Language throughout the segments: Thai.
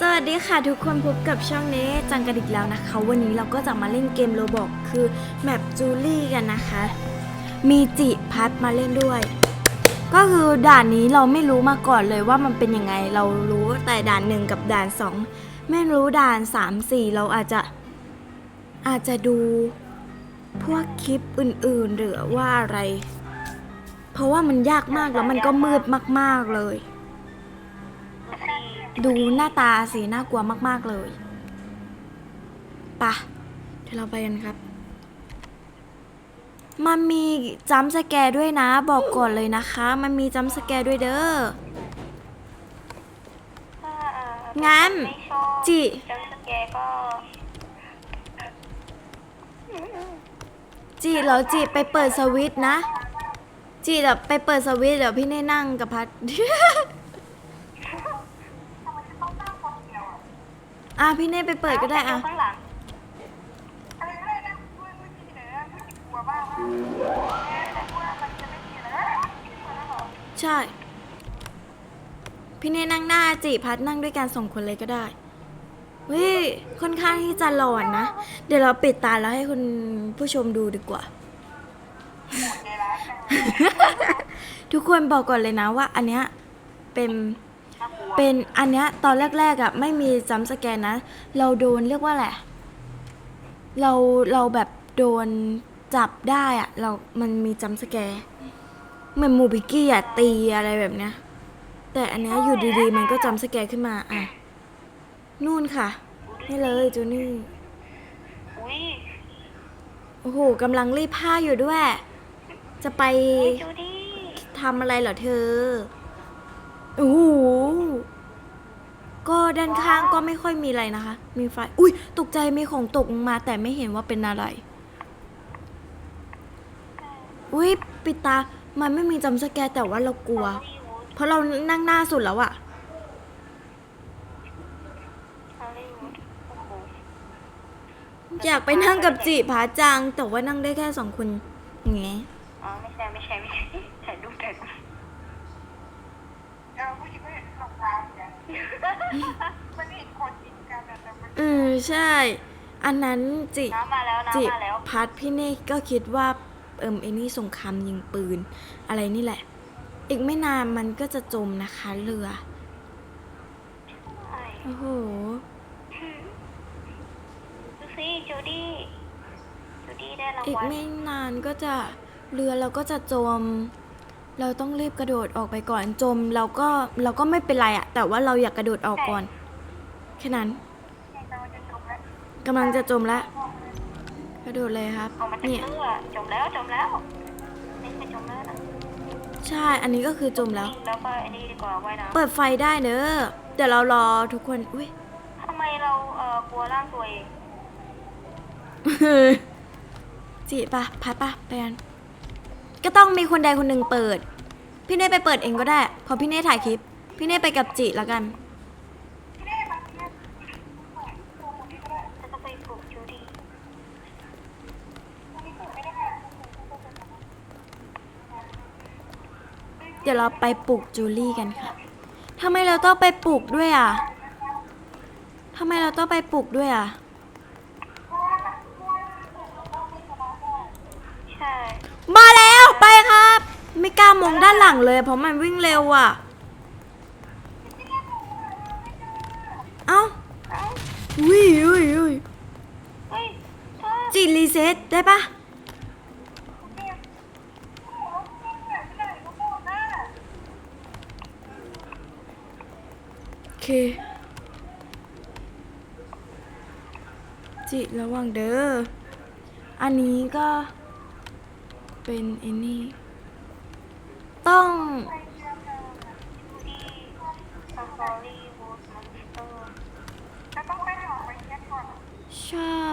สวัสดีค่ะทุกคนพบกับช่องเนจังกันอีกแล้วนะคะ วันนี้เราก็จะมาเล่นเกมโรบอกคือแมปจูลี่กันนะคะ มีจิพัดมาเล่นด้วย ก็คือด่านนี้เราไม่รู้มาก่อนเลยว่ามันเป็นยังไงเรารู้แต่ด่านหนึ่งกับด่านสองไม่รู้ด่านสามสี่เราอาจจะอาจจะดูพวกคลิปอื่นๆหรือว่าอะไร เพราะว่ามันยากมากแล้วมันก็มืดมากๆเลย ดูหน้าตาสีน่ากลัวมาก ๆ เลยปะเดี๋ยวเราไปกันครับ มันมีจัมสแกร์ด้วยนะ บอกก่อนเลยนะคะ มันมีจัมสแกร์ด้วยเด้องั้นจิจังสแกร์ก็จีเหรอจีไปเปิดสวิตช์นะ จีแบบไปเปิดสวิตช์เดี๋ยวพี่เน่นั่งกับพัด อะพี่เน่ไปเปิดก็ได้อะ ข้างหลังใช่ พี่เน่นั่งหน้าจีพัดนั่งด้วยกันสองคนเลยก็ได้เฮ้ยค่อนข้างที่จะหลอนนะ เดี๋ยวเราปิดตาแล้วให้คุณผู้ชมดูดีกว่า ทุกคนบอกก่อนเลยนะว่าอันเนี้ยเป็น เป็นอันเนี้ยตอนแรกๆอะไม่มีจัมป์สแกนนะ เราโดนเรียกว่าแหละไรเราเราแบบโดนจับได้อะ เรามันมีจัมป์สแกร์เหมือนหมูบิกกี้อะตีอะไรแบบเนี้ยแต่อันเนี้ยอยู่ดีๆ มันก็จัมป์สแกร์ขึ้นมาอะนู่นค่ะ นี่เลยจูนี่อุ้ยโอ้โหกำลังรีดผ้าอยู่ด้วย จะไปอุ้ยจูดี้ทำอะไรเหรอเธอ โอ้โหก็ด้านข้างก็ไม่ค่อยมีอะไรนะคะ มีไฟ อุ้ยตกใจมีของตกมาแต่ไม่เห็นว่าเป็นอะไร อุ้ยปิดตา มันไม่มีจำสแกแต่ว่าเรากลัว เพราะเรานั่งหน้าสุดแล้วอะอยากไปนั่งกับจิผาจัง แต่ว่านั่งได้แค่สองคนแงอ๋อไม่ใช่ไม่ใช่ไม่ใช่ถ่ายรูปถ่ายรูป เออใช่ อันนั้นจิ น้ำมาแล้วจิน้ำมาแล้ว พัดพี่เน่ก็คิดว่าเอิมไอ้นี่สงครามยิงปืน อะไรนี่แหละ อีกไม่นานมันก็จะจมนะคะเรือใช่โอ้โห ดูสิจูดี้จูดี้ได้รางอีกวัลไม่นานก็จะเรือเราก็จะจม เราต้องรีบกระโดดออกไปก่อนจมเราก็เราก็ไม่เป็นไรอะแต่ว่าเราอยากกระโดดออกก่อนแค่นั้นกำลังจะจมแล้วกระโดดเลยครับออกมาจากเนี่ยเรือจมแล้วจมแล้วไม่ใช่จมแล้วนะใช่อันนี้ก็คือจมแล้วแล้วก็ไอ้นี่ดีกว่าว่ายน้เปิดไฟได้เนอะเดี๋ยวเรารอทุกคนอุ้ยำทำไมเราเอ่อกลัวร่างตัวเองจีปะพัดปะไปกัน ก็ต้องมีคนใดคนหนึ่งเปิด พี่เน่ไปเปิดเองก็ได้พอพี่เน่ถ่ายคลิป พี่เน่ไปกับจิแล้วกัน เดี๋ยวเราไปปลุกจูลี่กันค่ะทำไมเราต้องไปปลุกด้วยอะทำไมเราต้องไปปลุกด้วยอะ ใช่ มาแล้วไปครับ ไม่ กล้ามองด้านหลังเลย เพราะมันวิ่งเร็วอะ เอ้าเอ้าอุ้ยอุ้ยอุ้ยเฮ้ยเธอจีรีเซ็ตได้ปะโอเค จิระวังเด้อ อันนี้ก็เป็นไอ้นี่ ต้องจูดี้ฮอลลีวูดมอนสเตอร์ใช่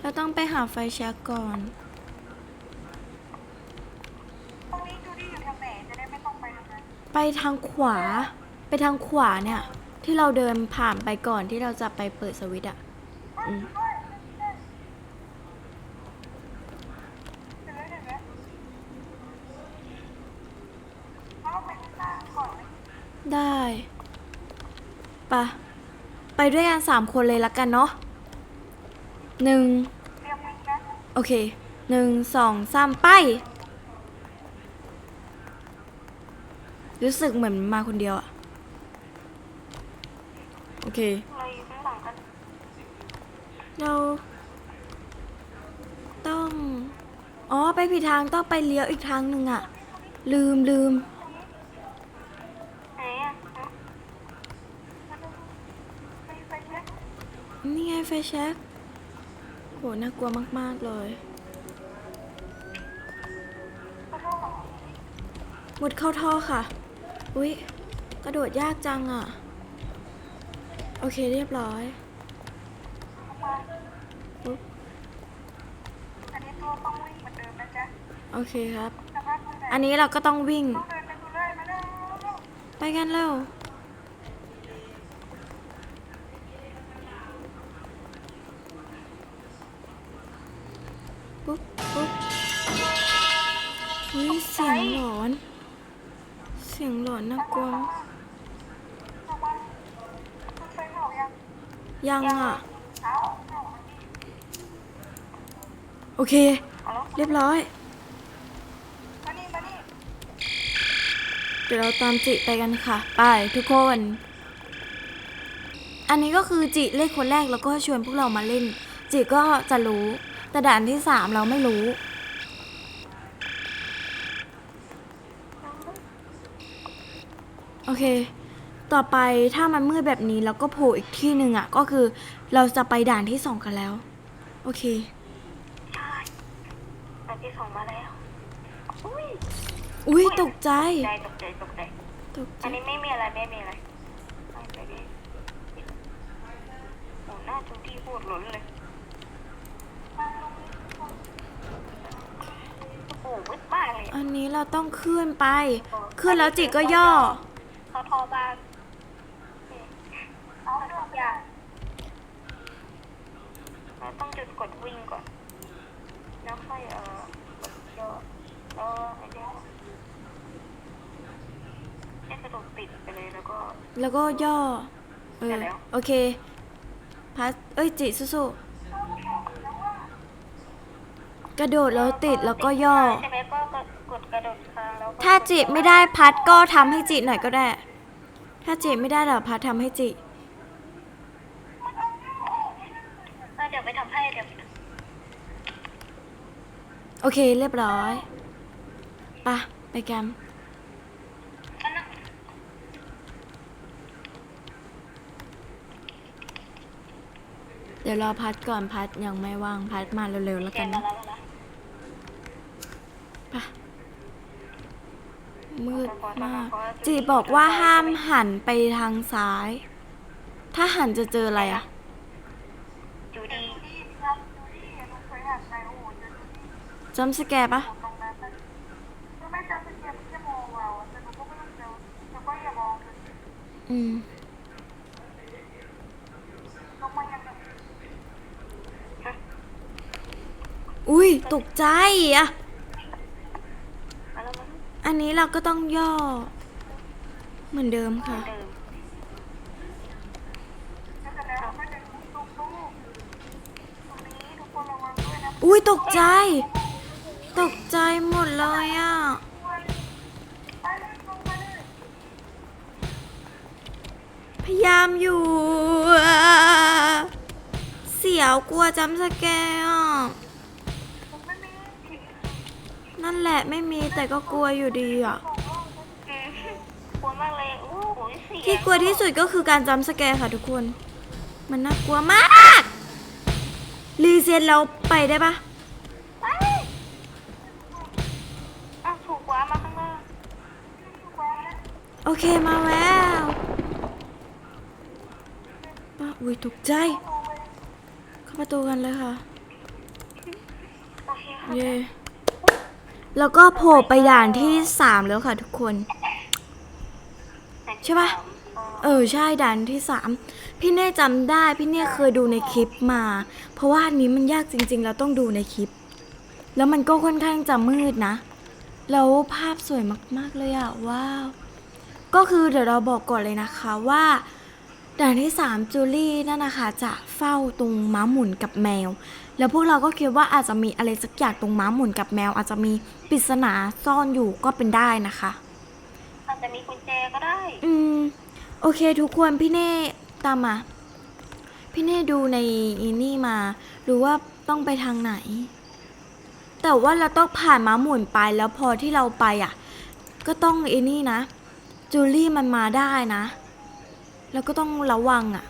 เราต้องไปหาไฟแช็กก่อน ไปทางขวา ไปทางขวาเนี่ย ที่เราเดินผ่านไปก่อนที่เราจะไปเปิดสวิตช์อะอืมได้ ไป ไปะไป ด้วยกันสามคนเลยละกันเนาะหนึ่งโอเคหนึ่งสองสามไป รู้สึกเหมือนมาคนเดียวอะโอเค เราต้อง อ๋อ ไปผิดทางต้องไปเลี้ยวอีกทางหนึ่งอะลืมลืม ไหนอะฮะไปไปเช็ค นี่ไงไฟแช็กโห น่ากลัวมาก ๆ เลยขอโทษมุดเข้าท่อค่ะ อุ๊ย กระโดดยากจังอะโอเคเรียบร้อยมาปุ๊บอันนี้ตัวต้องวิ่งเหมือนเดิมนะจ๊ะโอเคครับสภาพคุณไหนอันนี้เราก็ต้องวิ่งต้องเดินไปดูเลยมาเร็วไปกันเร็ว ปุ๊บปุ๊บเฮ้ยเสียงหลอน เสียงหลอนน่ากลัวยังอะ โอเค เรียบร้อย เดี๋ยวเราตามจิไปกันค่ะ ไปทุกคน อันนี้ก็คือจิเล่นคนแรกแล้วก็ชวนพวกเรามาเล่น จิก็จะรู้ แต่ด่านที่สามเราไม่รู้ โอเค ต่อไปถ้ามันมืดแบบนี้แล้วก็โผล่อีกที่หนึ่งอะ ก็คือเราจะไปด่านที่สองกันแล้ว โอเคใช่อันที่สองมาแล้ว อุ้ยอุ้ยตกใจใจ ตกใจตกใจตกใจอันนี้ไม่มีอะไรไม่มีอะไรไปไปดิโอ้หน้าจูดี้พูดหล้นเลย โอ้โหมืดมากเลยอันนี้เราต้องขึ้นไป ขึ้นแล้วจิก็ย่อเขาทอบ้านเอาทุกอย่างเราต้องจุดกดวิ่งก่อน แล้วค่อยเอ่อกดย่อเออไอ้เนี่ยเนี่ยกระโดดติดไปเลยแล้วก็ แล้วก็ย่อเออได้แล้วโอเค พัสเอ้ยจิสู้ๆก ระโดดแล้วติดแล้วก็ย่อ ใช่ไหมก็กดกระโดดค้างแล้วก็ถ้าจิไม่ได้พัดก็ทำให้จิหน่อยก็ได้ ถ้าจิไม่ได้เดี๋ยวพัดทำให้จิ เออเดี๋ยวไปทำให้เดี๋ยวไปทำโอเคเรียบร้อยไปะไปกันอันนั้นเดี๋ยวรอพัดก่อนพัดยังไม่ว่างพัดมาเร็วๆแล้วเจกันนมานะ แล้วนะ ไปะ มืดมาก จีบอกว่าห้ามหันไปทางซ้าย ถ้าหันจะเจออะไรอะจำสแกปะอืมอุ้ยตกใจอะ อันนี้เราก็ต้องย่อ เหมือนเดิมค่ะ อุ้ยตกใจ ตกใจหมดเลยอะ พยายามอยู่ เสียวกลัวจำสแกร์อะผมไม่มี นั่นแหละไม่มีแต่ก็กลัวอยู่ดีอะอืมกลัวมากเลยโอ้โหเสียที่กลัวที่สุดก็คือการจำสแกร์ค่ะทุกคน มันน่ากลัวมาก รีเซ็ตแล้วไปได้ปะไปอ้าวถูกกว่ามาข้างหน้าถูกกว่านะโอเคมาแล้วป้าอุ้ยตกใจ เข้าประตูกันเลยค่ะ โอเคค่ะ เย่ แล้วก็โผล่ไปด่านที่สามแล้วค่ะทุกคน ใช่ปะเออใช่ด่านที่สามพี่เน่จำได้พี่เน่เคยดูในคลิปมา เพราะว่าอันนี้มันยากจริง ๆ เราต้องดูในคลิป แล้วมันก็ค่อนข้างจะมืดนะ แล้วภาพสวยมาก ๆ เลยอะว้าว ก็คือเดี๋ยวเราบอกก่อนเลยนะคะว่าด่านที่สามจูลี่นั่นนะคะจะเฝ้าตรงม้าหมุนกับแมว แล้วพวกเราก็คิดว่าอาจจะมีอะไรสักอย่างตรงม้าหมุนกับแมว อาจจะมีปริศนาซ่อนอยู่ก็เป็นได้นะคะ อาจจะมีกุญแจก็ได้ อืม โอเค ทุกคนพี่เน่ตามมาพี่เน่ดูในอินี่มารู้ว่าต้องไปทางไหน แต่ว่าเราต้องผ่านม้าหมุนไปแล้วพอที่เราไปอะ ก็ต้องไอ้นี่นะ จูลี่มันมาได้นะ แล้วก็ต้องระวังอะ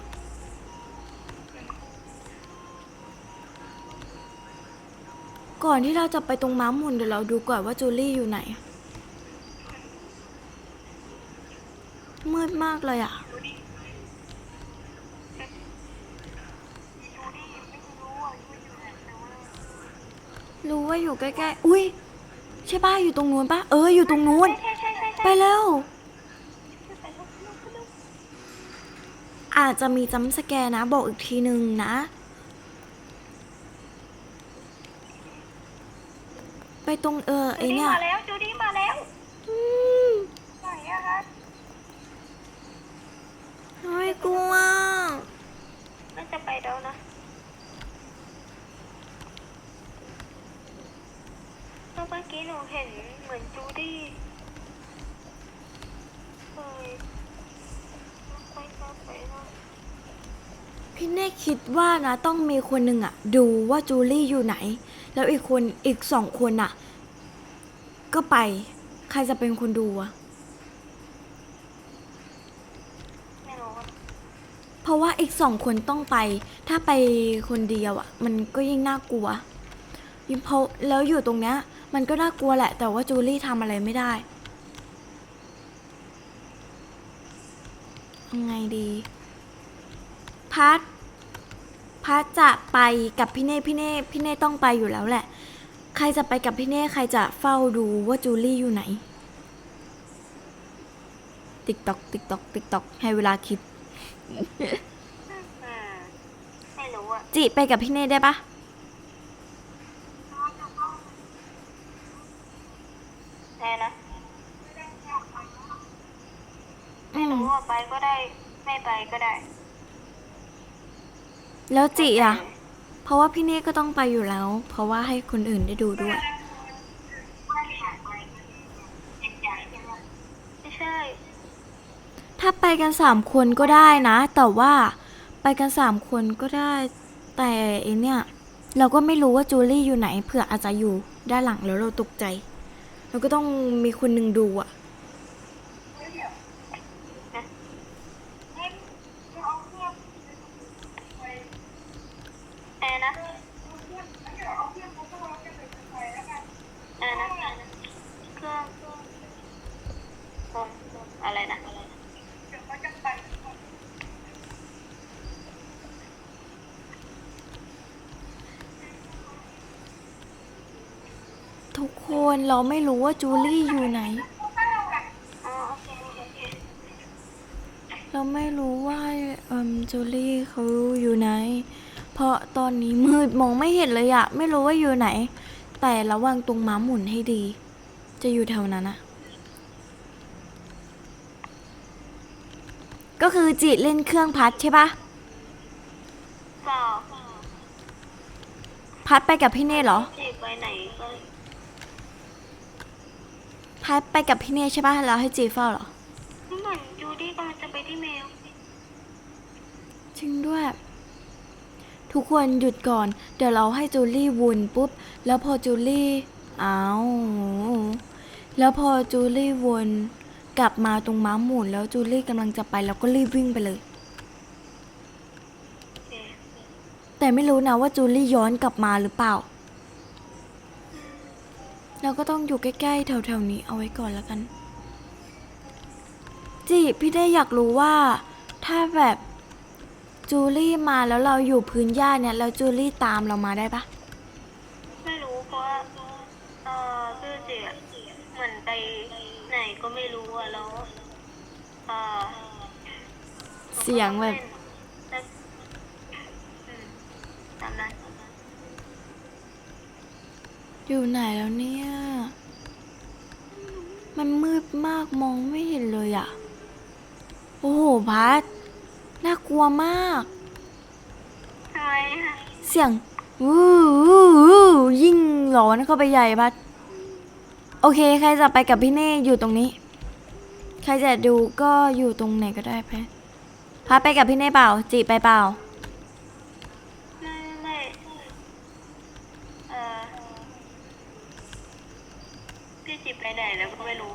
ก่อนที่เราจะไปตรงม้าหมุนเดี๋ยวเราดูก่อนว่าจูลี่อยู่ไหน มืดมากเลยอะดูดิไม่รู้อะว่าอยู่ไหนแต่ว่ารู้ว่าอยู่ใกล้ๆ อุ้ยใช่ป่ะอยู่ตรงนู้นป่ะเอออยู่ตรงนู้นไปเร็วไปแล้วอาจจะมีจัมสแกร์นะ บอกอีกทีหนึ่งนะ ไปตรงเออไอจูดี้เนี่ย มาแล้วจูดี้มาแล้วอืมไหนอะคะเฮ้ยกลัว น่าจะไปแล้วนะเมื่อกี้หนูเห็นเหมือนจูดี้เคยไปก็ไปแล้ว พี่เน่คิดว่านะต้องมีคนหนึ่งอะดูว่าจูลี่อยู่ไหน แล้วอีกคนอีกสองคนอะก็ไป ใครจะเป็นคนดูอะไม่รู้อะเพราะว่าอีกสองคนต้องไป ถ้าไปคนเดียวอะ่ะมันก็ยิ่งน่ากลัวยิ่งเพราะแล้วอยู่ตรงเนี้ย มันก็น่ากลัวแหละ แต่ว่าจูลี่ทำอะไรไม่ได้ยังไงดี พัด พัดจะไปกับพี่เน่พี่เน่พี่เน่ต้องไปอยู่แล้วแหละ ใครจะไปกับพี่เน่ใครจะเฝ้าดูว่าจูลี่อยู่ไหน ติ๊กตอกติ๊กตอกติ๊กตอกให้เวลาคิด อืมไม่รู้อะจิไปกับพี่เน่ได้ปะแน่นะอืมรู้ว่าไปก็ได้ ไม่ไปก็ได้ แล้วจิอะ เพราะว่าพี่เน่ก็ต้องไปอยู่แล้ว เพราะว่าให้คนอื่นได้ดูด้วย ไม่ใช่ ถ้าไปกันสามคนก็ได้นะ แต่ว่าไปกันสามคนก็ได้ แต่ไอเนี่ย เราก็ไม่รู้ว่าจูลี่อยู่ไหนเผื่ออาจจะอยู่ด้านหลังแล้วเราตกใจ เราก็ต้องมีคนหนึ่งดูอะ แอร์นะแอร์นะเครื่องคงอะไรนะ ทุกคนเราไม่รู้ว่าจูลี่อยู่ไหนอ๋อโอเคโอเคเราไม่รู้ว่าเอืมจูลี่เขาอยู่ไหน เพราะตอนนี้มืดมองไม่เห็นเลยอะไม่รู้ว่าอยู่ไหน แต่ระวังตรงม้าหมุนให้ดี จะอยู่แถวนั้นอะก็คือจิเล่นเครื่องพัดใช่ปะเปล่าพัดไปกับพี่เน่เหรอจีบไปไหนก็ พัดไปกับพี่เน่ใช่ปะแล้วให้จีเฝ้าเหรอ เหมือนจูดี้กำลังจะไปที่เมล จริงด้วย ทุกคนหยุดก่อน เดี๋ยวเราให้จูลี่วนปุ๊บ แล้วพอจูลี่อ้าวแล้วพอจูลี่วนกลับมาตรงม้าหมุนแล้วจูลี่กำลังจะไปเราก็รีบวิ่งไปเลยโอเคแต่ไม่รู้นะว่าจูลี่ย้อนกลับมาหรือเปล่า เราก็ต้องอยู่ใกล้ๆแถวๆนี้เอาไว้ก่อนแล้วกัน จีพี่ได้อยากรู้ว่าถ้าแบบจูลี่มาแล้วเราอยู่พื้นหญ้าเนี่ยแล้วจูลี่ตามเรามาได้ปะไม่รู้เพราะว่าเออคือจีอะเหมือนไปไหนก็ไม่รู้อะแล้วเออเสียงแบบแล้วอืมตามนั้น อยู่ไหนแล้วเนี่ย มันมืดมากมองไม่เห็นเลยอะโอ้โหพัดน่ากลัวมาก ทำไมอะเสียงวู้วู้วู้ยิ่งหลอนเข้าไปใหญ่พัด โอเค ใครจะไปกับพี่เน่อยู่ตรงนี้ ใครจะดูก็อยู่ตรงไหนก็ได้ไปพาไปกับพี่เน่เปล่าจีไปเปล่า ไม่ไม่เออพี่จิบไปไหนแล้วก็ไม่รู้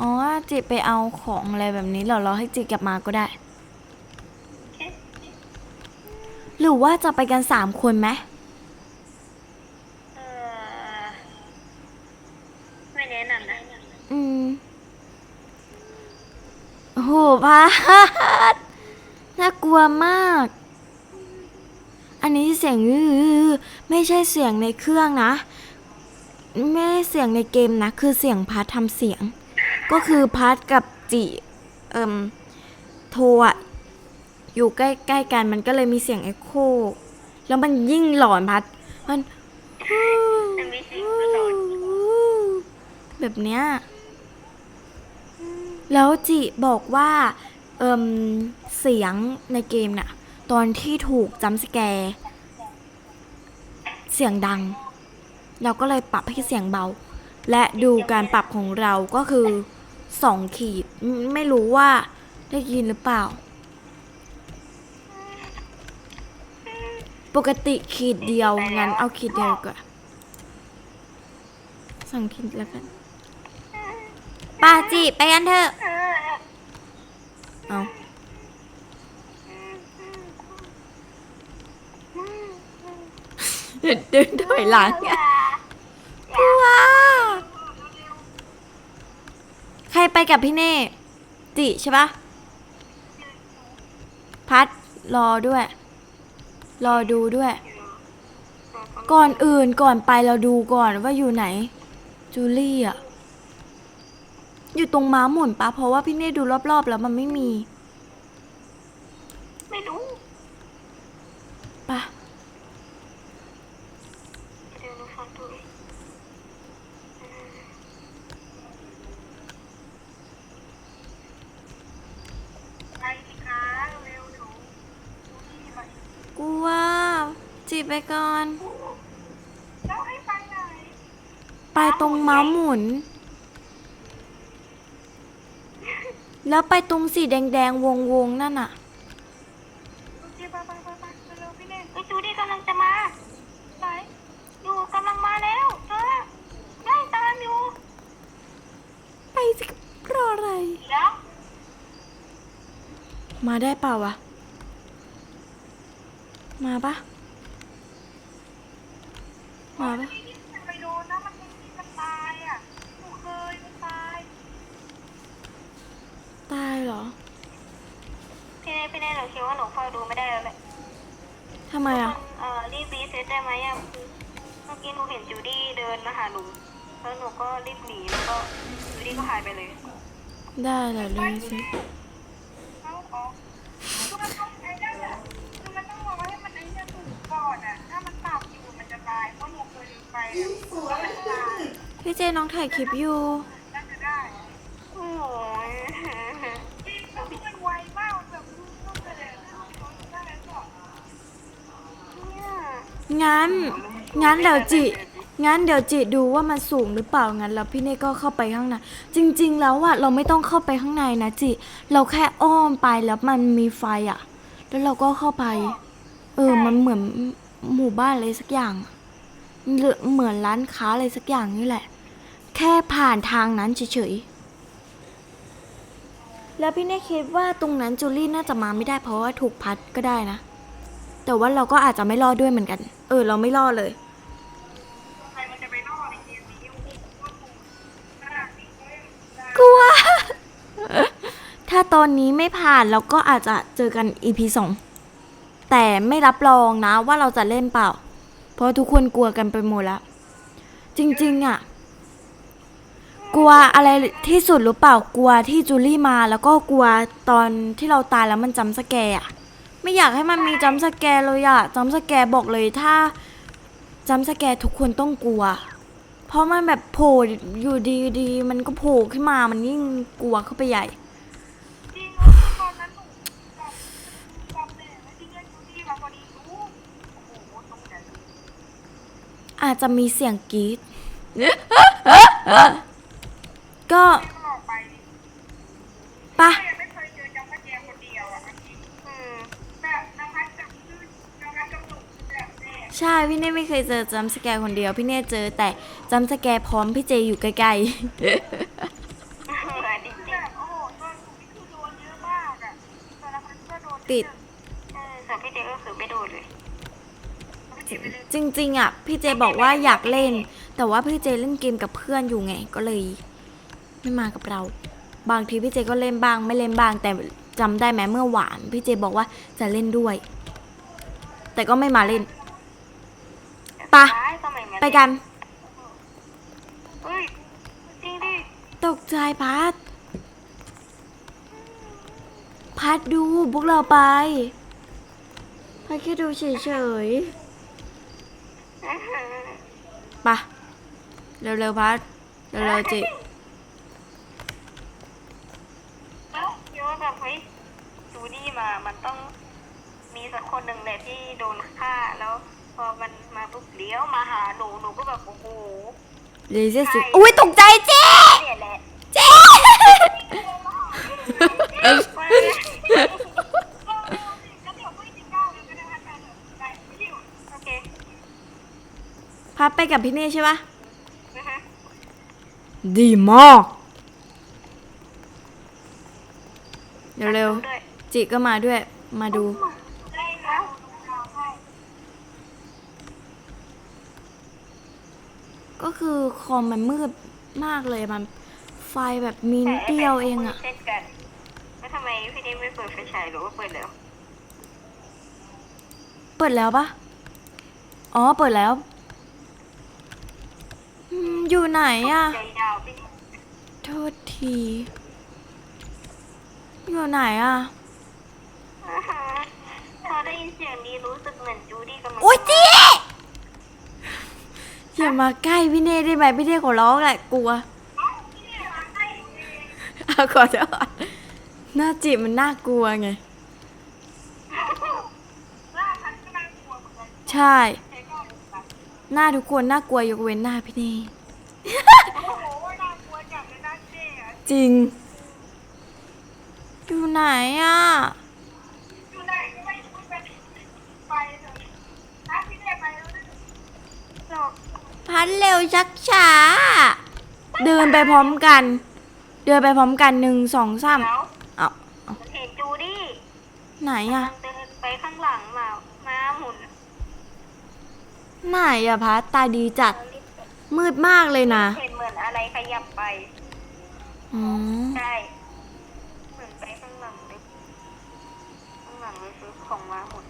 อ๋อ จีไปเอาของอะไรแบบนี้เหรอรอให้จีกลับมาก็ได้โอเคหรือว่าจะไปกันสามคนไหมเออไม่แนะนำนะอืมโอ้โหพัดน่ากลัวมาก อันนี้เสียงอื้อไม่ใช่เสียงในเครื่องนะ ไม่ใช่เสียงในเกมนะ คือเสียงพัดทำเสียง ก็คือพัดกับจิเอ่มโทอะอยู่ใกล้ๆกันมันก็เลยมีเสียงเอ็กโคแล้วมันยิ่งหลอนพัด มันแบบเนี้ยแล้วจิบอกว่าเอิมเสียงในเกมน่ะ ตอนที่ถูกจัมป์สแกร์เสียงดัง เราก็เลยปรับให้เสียงเบา และดูการปรับของเราก็คือ สองขีด ไม่รู้ว่าได้ยินหรือเปล่า ปกติขีดเดียว งั้นเอาขีดเดียวดีกว่อนสองขีดแล้วกันป้าจิไปกันเถอะเออเอาเดินถอยหลังกลัวใคร ไปกับพี่เน่จิใช่ปะพัดรอด้วย รอดูด้วย ก่อนอื่นก่อนไปเราดูก่อนว่าอยู่ไหน จูลี่อะอยู่ตรงม้าหมุนปะเพราะว่าพี่เน่ดูรอบๆแล้วมันไม่มีรู้ ปะ เดี๋ยวหนูฟังดูไปสิคะเร็วหนูดูนี่ไป กลัวจีบ ไปก่อน แล้วให้ไปไหนไปตรงม้าหมุน แล้วไปตรงสีแดงๆ วงๆ นั่นอะดูสิไปไปไปไปเร็วพี่เน่เอ้ยจูดี้กำลังจะมาไหนอยู่กำลังมาแล้วเธอไล่ตามอยู่ไปสิรออะไร แล้ว มาได้เปล่าวะ มาปะมาปะ ไปโดนนะมันมีมันตายอะหนูเคยมันตาย ตายเหรอ พี่เน่พี่เน่หนูคิดว่าหนูเฝ้าดูไม่ได้แล้วแหละ ทำไมอะเอ่อรีบรีเซ็ตได้ไหมอะคือเมื่อกี้หนูเห็นจูดี้เดินมาหาหนูแล้วหนูก็รีบหนีแล้วก็จูดี้ก็หายไปเลยได้เลยเลยสิเอาออกคือมันต้องไอ้นั่นอะคือมันต้องบอกว่าให้มันไอ้เนี่ยถูกก่อนอะถ้ามันต่ำอยู่มันจะตายเพราะหนูเคยลืมไปอะแล้วมันตาย พี่เจน้องถ่ายคลิปอยู่ น่าจะได้โอ้ยจริงแล้วมันไวมากมันแบบลูกเลยอะได้แล้วก่อนเนี่ย งั้น งั้นเดี๋ยวจิ งั้นเดี๋ยวจิดูว่ามันสูงหรือเปล่างั้นแล้วพี่เน่ก็เข้าไปข้างในจริง ๆ แล้วอะเราไม่ต้องเข้าไปข้างในนะจิ เราแค่อ้อมไปแล้วมันมีไฟอะแล้วเราก็เข้าไป เออ มันเหมือนหมู่บ้านอะไรสักอย่างหรือเหมือนร้านค้าอะไรสักอย่างนี่แหละ แค่ผ่านทางนั้นเฉยๆ แล้วพี่เน่คิดว่าตรงนั้นจูลี่น่าจะมาไม่ได้เพราะว่าถูกพัดก็ได้นะ แต่ว่าเราก็อาจจะไม่รอดด้วยเหมือนกัน เออ เราไม่รอดเลย ใครมันจะไปนอกในเกมนี้โอ้โหว่ากูขนาดนี้เว้ยกลัว ถ้าตอนนี้ไม่ผ่านเราก็อาจจะเจอกัน EP สองแต่ไม่รับรองนะว่าเราจะเล่นเปล่า เพราะทุกคนกลัวกันไปหมดแล้ว จริง ๆอะ กลัวอะไรที่สุดหรือเปล่ากลัวที่จูลี่มาแล้วก็กลัวตอนที่เราตายแล้วมันจำสแกร์อะ ไม่อยากให้มันมีจัมสแกเลยอะจัมสแกบอกเลยถ้าจัมสแกทุกคนต้องกลัว เพราะมันแบบโผล่อยู่ดีดีมันก็โผล่ขึ้นมามันยิ่งกลัวเข้าไปใหญ่อาจจะมีเสียงกรี๊ดก็ปะ พี่เน่ไม่เคยเจอจัมป์สแกร์คนเดียว พี่เน่เจอแต่จัมป์สแกร์พร้อมพี่เจอยู่ใกล้จริงแบบโอ้โหตอนหนูนี่คือโดนเยอะมากอะตอนน้ำพัดก็โดนๆติด เออแต่พี่เจก็คือไม่โดนเลยพี่เจไม่เล่นจริงๆอะพี่เจบอกว่าอยากเล่น แต่ว่าพี่เจเล่นเกมกับเพื่อนอยู่ไงก็เลย ไม่มากับเรา บางทีพี่เจก็เล่นบ้าง ไม่เล่นบ้าง แต่จำได้ไหมเมื่อหวาน พี่เจบอกว่าจะเล่นด้วย แต่ก็ไม่มาเล่น ปะ ซ้ายสมัยนั้น ไปกัน เฮ้ยจริงดิตกใจพัด พัดดูพวกเราไป พัดแค่ดูเฉยๆปะเร็วๆพัด เร็วๆจิ แล้วคิดว่าแบบเฮ้ยจูดี้มา มันต้องมีสักคนหนึ่งแหละที่โดนฆ่าแล้ว พอมันมาปุ๊บเลี้ยวมาหาหนูหนูก็แบบโอ้โหเลยเสียสิอุ้ยตกใจเจ๊เนี่ยแหละเจ๊โอเคพัดไปกับพี่เน่ใช่ปะอือฮึดีมากเร็วด้วยๆจิก็มาด้วยมาดูได้แล้ว ก็คือคอมมันมืดมากเลยมันไฟแบบมินเดียวเองอะเช่นกันแล้วทำไมพี่นี่ไม่เปิดไฟฉายหรือว่าเปิดแล้ว เปิดแล้วปะอ๋อ เปิดแล้วอืมอยู่ไหนอะใจยาวพี่นี่โทษที อยู่ไหนอะอ่าฮะพอได้ยินเสียงนี้รู้สึกเหมือนจูดี้กำลังโอ๊ยเจ๊ อย่ามาใกล้พี่เน่ได้ไหมพี่เน่ขอร้องแหละกลัวเอาขอโทษหน้าจีบมันน่ากลัวไงล่าพันก็น่ากลัวเหมือนกันใช่ใช้ก็ดูกันหน้าทุกคนน่ากลัวยกเว้นหน้าพี่เน่โอ้โหน่ากลัวจังเลยน่าเจ๊อะจริง อยู่ไหนอะ อยู่ไหนก็ไม่รู้ไปไปเถอะถ้าพี่เจ๊ไปแล้วนะหรอก พัดเร็วชักช้า เดินไปพร้อมกัน เดินไปพร้อมกันหนึ่งสองสามแล้วเอามันเห็นจูดี้ไหนอะมันเดินไปข้างหลังมาม้าหมุนไหนอะพัดตาดีจัดมืดมากเลยนะ เห็นเหมือนอะไรขยับไปอ๋อใช่เหมือนไปข้างหลังเลยข้างหลังเลยซื้อของม้าหมุน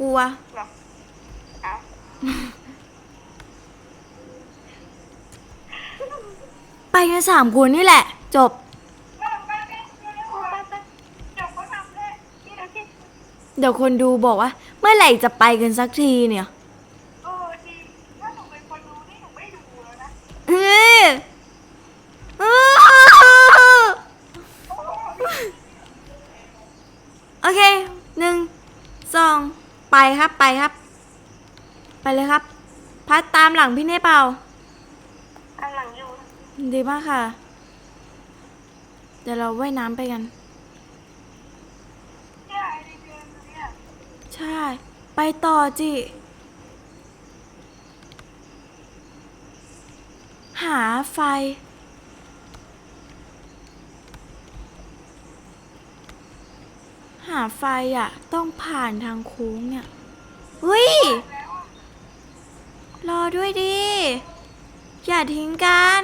กลัวหรอเอา ไป กันสามคนนี่แหละ จบ เดี๋ยวคนดูบอกว่า เมื่อไหร่จะไปกันสักทีเนี่ยเออจริงถ้าหนูเป็นคนดูนี่หนูไม่ดูแล้วนะเฮ้ยโอเคหนึ่งสองไปครับไปครับ ไปเลยครับ พัดตามหลังพี่เน่เปล่า ดีมากค่ะ เดี๋ยวเราว่ายน้ำไปกัน ใช่ ไปต่อจิ หาไฟ หาไฟอะ ต้องผ่านทางโค้งเนี่ยเฮ้ย รอด้วยดิ อย่าทิ้งกัน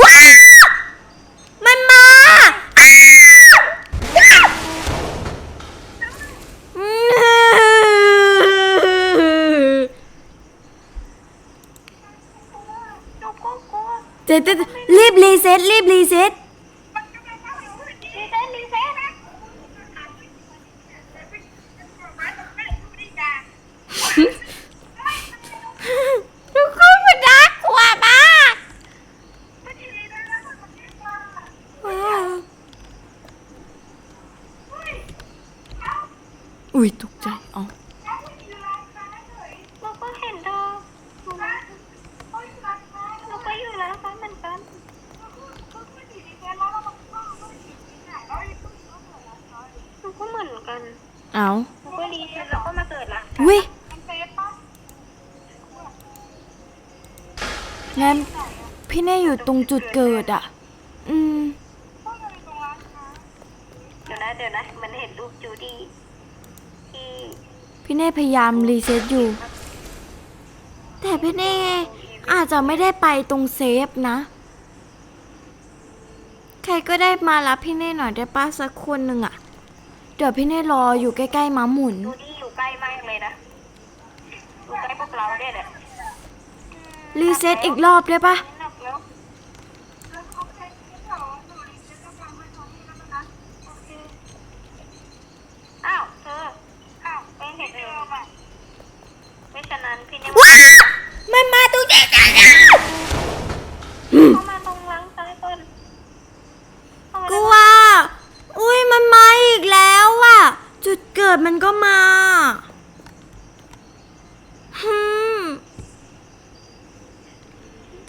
ว้ามันมาอืมหนูก็กลัวเจ๊เจ๊รีบรีเซ็ตรีบรีเซ็ต มันกำลังเข้าอยู่รีเซ็ตรีเซ็ตนะ ทุกคนมันน่ากลัวมากว้าวอุ้ยตกใจอ๋อ เอามันก็รีเซ็ตแล้วก็มาเกิดละวิมันเซฟปะงั้นพี่เน่อยู่ตรงจุดเกิดอะ อืมก็เลยตรงร้านค้าเดี๋ยวนะเดี๋ยวนะมันเห็นรูปจูดี้ที่พี่เน่พยายามรีเซ็ตอยู่ แต่พี่เน่อาจจะไม่ได้ไปตรงเซฟนะ ใครก็ได้มารับพี่เน่หน่อยได้ป้าสักคนหนึ่งอะ เดี๋ยวพี่เน่รออยู่ใกล้ๆม้าหมุนจูดี้อยู่ใกล้มากเลยนะอยู่ใกล้พวกเราเนี่ยแหละ รีเซ็ตอีกรอบได้ปะ หนักแล้ว แล้วเขาใช้ที่เขาหนูรีเซ็ตแล้วทำไว้ตรงนี้แล้วนะโอเค อ้าวเธอ อ้าว ไม่เห็น เจ เลย อแบบ ไม่ฉะนั้นพี่เนี่ย ว้ามันมาตรงนี้กันอะ เข้ามาตรงหล้างซ้ายก่อนเข้ามา กลัวอุ้ยมันมาอีกแล้วอะจุดเกิดมันก็มาฮึม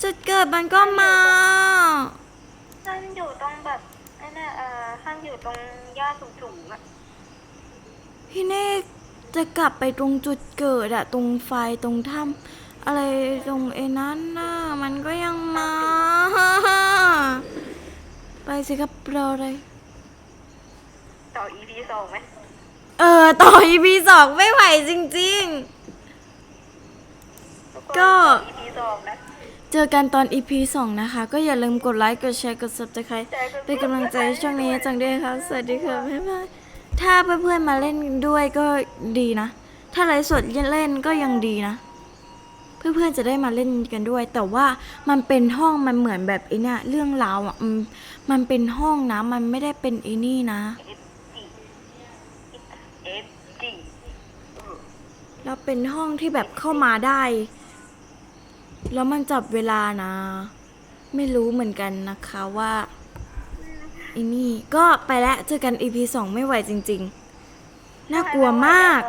จุดเกิดมันก็มา ท่านอยู่ตรงแบบไอ้น่ะเอ่อท่านอยู่ตรงหญ้าสูงๆอะ พี่เนกจะกลับไป ตรงจุดเกิดอะตรงไฟตรงถ้ำอะไรตรงไอ้นั้นน่ะมันก็ยังมา ไปสิครับรออะไรต่อ EP สองไหมเออต่อ EP สองไม่ไหวจริงทุคนก็ต่อ EP สองนะๆเจอกันตอน EP สองนะคะ ก็อย่าลืมกดไลค์ กดแชร์ กด subscribe เป็นกำลังใจให้ช่องนี้จังด้วยครับ สวัสดีค่ะบ๊ายบายถ้าเพื่อนๆมาเล่นด้วยก็ดีนะ ถ้าไลฟ์สดเล่นก็ยังดีนะ เพื่อนๆจะได้มาเล่นกันด้วย แต่ว่ามันเป็นห้องมันเหมือนแบบไอ้เนี่ยเรื่องราวอะมันมันเป็นห้องนะมันไม่ได้เป็นไอ้นี่นะเอฟจีแล้วเป็นห้องที่แบบเข้ามาได้ แล้วมันจับเวลานะ ไม่รู้เหมือนกันนะคะว่าไอ้นี่ก็ไปแล้วเจอกัน EP สองไม่ไหวจริง ๆ น่ากลัวมาก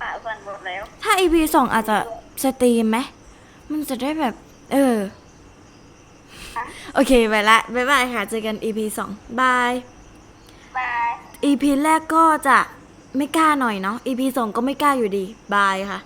ตอนนี้คือขาสั่นหมดแล้ว ถ้า EP สองอาจจะสตรีมไหม มันจะได้แบบ เออ โอเค ไปละ บ๊ายบายค่ะ เจอกัน EP สองบาย บาย EP แรกก็จะไม่กล้าหน่อยเนาะ EP สองก็ไม่กล้าอยู่ดี บายค่ะ